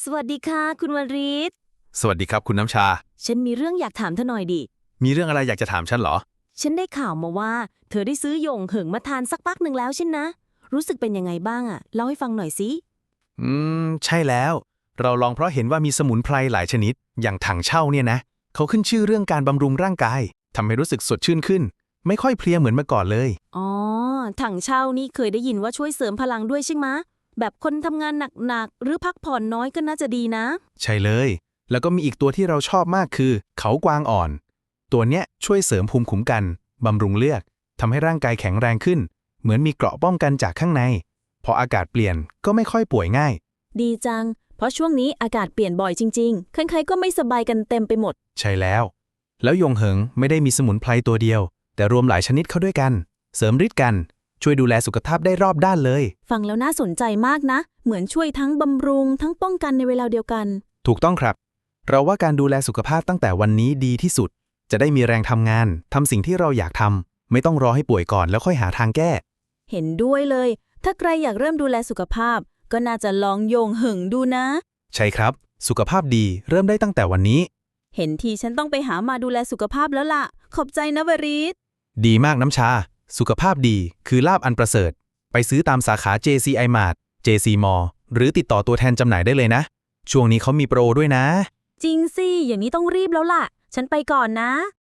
สวัสดีค่ะ คุณวริศสวัสดีครับคุณน้ำชา ฉันมีเรื่องอยากถามเธอหน่อยดิ มีเรื่องอะไรอยากจะถามฉันเหรอ ฉันได้ข่าวมาว่า เธอได้ซื้อหยงเหิงมาทานสักพักหนึ่งแล้วใช่นะ รู้สึกเป็นยังไงบ้างอะเล่าให้ฟังหน่อยสิ อืม ใช่แล้ว เราลองเพราะเห็นว่ามีสมุนไพรหลายชนิด อย่างถังเช่าเนี่ยนะ เขาขึ้นชื่อเรื่องการบำรุงร่างกายทำให้รู้สึกสดชื่นขึ้น ไม่ค่อยเพลียเหมือนเมื่อก่อนเลย อ๋อ ถังเช่านี่เคยได้ยินว่าช่วยเสริมพลังด้วยใช่ไหมะ แบบคนทำงานหนักๆ หรือพักผ่อนน้อยก็น่าจะดีนะ ใช่เลย แล้วก็มีอีกตัวที่เราชอบมากคือ เขากวางอ่อน ตัวเนี้ยช่วยเสริมภูมิคุ้มกันบำรุงเลือดทำให้ร่างกายแข็งแรงขึ้น เหมือนมีเกราะป้องกันจากข้างใน พออากาศเปลี่ยนก็ไม่ค่อยป่วยง่าย ดีจัง เพราะช่วงนี้อากาศเปลี่ยนบ่อยจริงๆ ใครๆก็ไม่สบายกันเต็มไปหมด ใช่แล้ว แล้วยงเหิงไม่ได้มีสมุนไพรตัวเดียว แต่รวมหลายชนิดเข้าด้วยกัน เสริมฤทธิ์กัน ช่วยดูแลสุขภาพได้รอบด้านเลย ฟังแล้วน่าสนใจมากนะ เหมือนช่วยทั้งบำรุง ทั้งป้องกันในเวลาเดียวกัน ถูกต้องครับ เราว่าการดูแลสุขภาพตั้งแต่วันนี้ดีที่สุด จะได้มีแรงทำงานทำสิ่งที่เราอยากทำไม่ต้องรอให้ป่วยก่อนแล้วค่อยหาทางแก้ เห็นด้วยเลย ถ้าใครอยากเริ่มดูแลสุขภาพ ก็น่าจะลองโยงเหิงดูนะ ใช่ครับ สุขภาพดีเริ่มได้ตั้งแต่วันนี้ เห็นทีฉันต้องไปหามาดูแลสุขภาพแล้วล่ะ ขอบใจนะวริศ ดีมากน้ำชา สุขภาพดีคือลาบอันประเสริฐ ไปซื้อตามสาขา JCI Mart JC Mall หรือติดต่อตัวแทนจำหน่ายได้เลยนะ ช่วงนี้เขามีโปรด้วยนะ จริงสิ อย่างนี้ต้องรีบแล้วล่ะ ฉันไปก่อนนะ